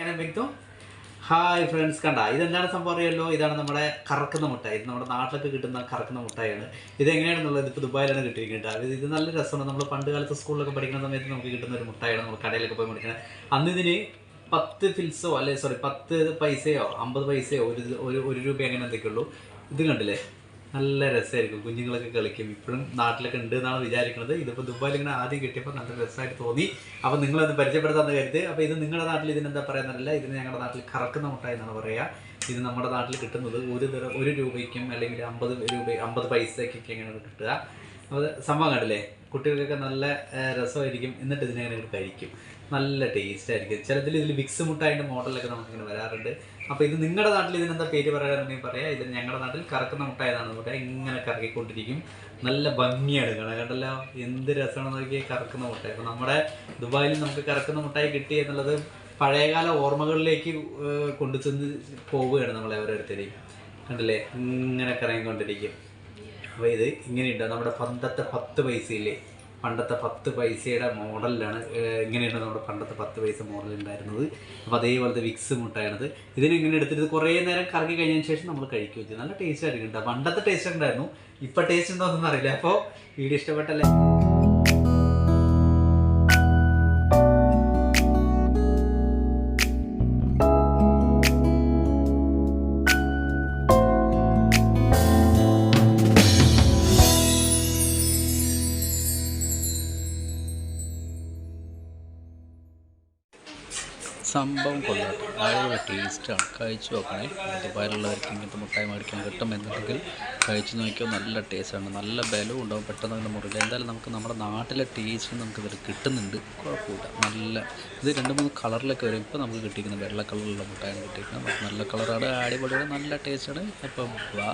ഞാൻ വ്യക്തം. Hi friends കണ്ട ഇതെന്താണ് സംഭവം അറിയാമല്ലോ ഇതാണ് നമ്മുടെ കറക്കുന്ന മുട്ടായി. ഇത് നമ്മുടെ നാട്ടിലൊക്കെ കിട്ടുന്ന കറക്കുന്ന മുട്ടായാണ്. ഇത് എങ്ങനെയാണെന്നുള്ളത് ഇപ്പോൾ ദുബായിലാണ് കിട്ടിയിരിക്കുന്നത്. അത് ഇത് നല്ല രസമാണ്. നമ്മൾ പണ്ട് കാലത്ത് സ്കൂളിലൊക്കെ പഠിക്കുന്ന സമയത്ത് നമുക്ക് കിട്ടുന്ന ഒരു മുട്ടായാണ് നമ്മൾ കടയിലൊക്കെ പോയി മേടിക്കുന്നത് അന്ന് ഇതിന് പത്ത് ഫിൽസോ അല്ലെ സോറി പത്ത് പൈസയോ അമ്പത് പൈസയോ ഒരു ഒരു ഒരു രൂപ അങ്ങനെ എന്തൊക്കെയുള്ളൂ. ഇത് കണ്ടില്ലേ? നല്ല രസമായിരിക്കും. കുഞ്ഞുങ്ങളൊക്കെ കളിക്കും. ഇപ്പോഴും നാട്ടിലൊക്കെ ഉണ്ട് എന്നാണ് വിചാരിക്കുന്നത്. ഇതിപ്പോൾ ദുബായിൽ ഇങ്ങനെ ആദ്യം കിട്ടിയപ്പോൾ നല്ല രസമായിട്ട് തോന്നി. അപ്പോൾ നിങ്ങളത് പരിചയപ്പെടുത്താന്ന് കരുത്. അപ്പോൾ ഇത് നിങ്ങളുടെ നാട്ടിൽ ഇതിനെന്താ പറയുന്നതല്ല? ഇതിന് ഞങ്ങളുടെ നാട്ടിൽ കറക്കുന്ന മുട്ടായി എന്നാണ് പറയുക. ഇത് നമ്മുടെ നാട്ടിൽ കിട്ടുന്നത് ഒരു ഒരു രൂപയ്ക്കും അല്ലെങ്കിൽ അമ്പത് രൂപ അമ്പത് പൈസയ്ക്കൊക്കെ എങ്ങനെയാണ് കിട്ടുക. അപ്പോൾ സംഭവം കണ്ടില്ലേ? കുട്ടികൾക്കൊക്കെ നല്ല രസമായിരിക്കും. എന്നിട്ട് ഇതിനെ ഇങ്ങനെ കഴിക്കും. നല്ല ടേസ്റ്റ് ആയിരിക്കും. ചിലതിൽ ഇതിൽ വിക്സ് മുട്ടായിട്ട് മോഡലൊക്കെ നമുക്കിങ്ങനെ വരാറുണ്ട്. അപ്പോൾ ഇത് നിങ്ങളുടെ നാട്ടിൽ ഇതിനെന്താ പേര് പറയാറുണ്ടെങ്കിൽ പറയാം. ഇത് ഞങ്ങളുടെ നാട്ടിൽ കറക്കുന്ന മുട്ടായതാണ്. മുട്ട ഇങ്ങനെ കറക്കിക്കൊണ്ടിരിക്കും. നല്ല ഭംഗിയാണ് കാണാൻ. കണ്ടല്ലോ? എന്ത് രസമാണ് നോക്കിയാൽ കറക്കുന്ന മുട്ടായി. അപ്പോൾ നമ്മുടെ ദുബായിൽ നമുക്ക് കറക്കുന്ന മുട്ടായി കിട്ടി എന്നുള്ളത് പഴയകാല ഓർമ്മകളിലേക്ക് കൊണ്ടു ചെന്ന് പോവുകയാണ് നമ്മളെ ഓരോരുത്തരെയും. കണ്ടില്ലേ? ഇങ്ങനെ കറങ്ങിക്കൊണ്ടിരിക്കും. അപ്പോൾ ഇത് ഇങ്ങനെയുണ്ട്. നമ്മുടെ പണ്ടത്തെ പത്ത് പൈസയില്ലേ പണ്ടത്തെ പത്ത് പൈസയുടെ മോഡലിലാണ് ഇങ്ങനെയുണ്ട് ഇങ്ങനെയാണ് നമ്മുടെ പണ്ടത്തെ പത്ത് പൈസ മോഡൽ ഉണ്ടായിരുന്നത്. അപ്പോൾ അതേപോലത്തെ വിക്സ് മുട്ടായാണത്. ഇതിന് ഇങ്ങനെ എടുത്തിട്ട് കുറേ നേരം കറങ്ങി കഴിഞ്ഞതിന് ശേഷം നമ്മൾ കഴിക്കുകയും നല്ല ടേസ്റ്റ് ആയിരിക്കും പണ്ടത്തെ ടേസ്റ്റ് ഉണ്ടായിരുന്നു. ഇപ്പം ടേസ്റ്റ് ഉണ്ടോ എന്നൊന്നും അറിയില്ല. അപ്പോൾ വീഡിയോ ഇഷ്ടപ്പെട്ടല്ലേ? സംഭവം കൊള്ളാട്ടെ വളരെ ടേസ്റ്റാണ്. കഴിച്ചു നോക്കണേ. ദുബായിലുള്ളവർക്ക് ഇങ്ങനത്തെ മുട്ടായി മേടിക്കാൻ കിട്ടും എന്നുണ്ടെങ്കിൽ കഴിച്ചു നോക്കിയാൽ നല്ല ടേസ്റ്റാണ്. നല്ല ബലവും ഉണ്ടാവും. പെട്ടെന്ന് അങ്ങനെ മുറിയില്ല എന്തായാലും നമുക്ക് നമ്മുടെ നാട്ടിലെ ടേസ്റ്റ് നമുക്ക് ഇതിൽ കിട്ടുന്നുണ്ട്. കുഴപ്പമില്ല. നല്ല ഇത് രണ്ട് മൂന്ന് കളറിലൊക്കെ വരും. ഇപ്പോൾ നമുക്ക് കിട്ടിയിരിക്കുന്നത് വെള്ള കളറിലുള്ള മുട്ടായാണ് കിട്ടിയിരിക്കുന്നത്. നല്ല കളറാണ്. അടിപൊളിയാണ്. നല്ല ടേസ്റ്റാണ്. അപ്പം വാ.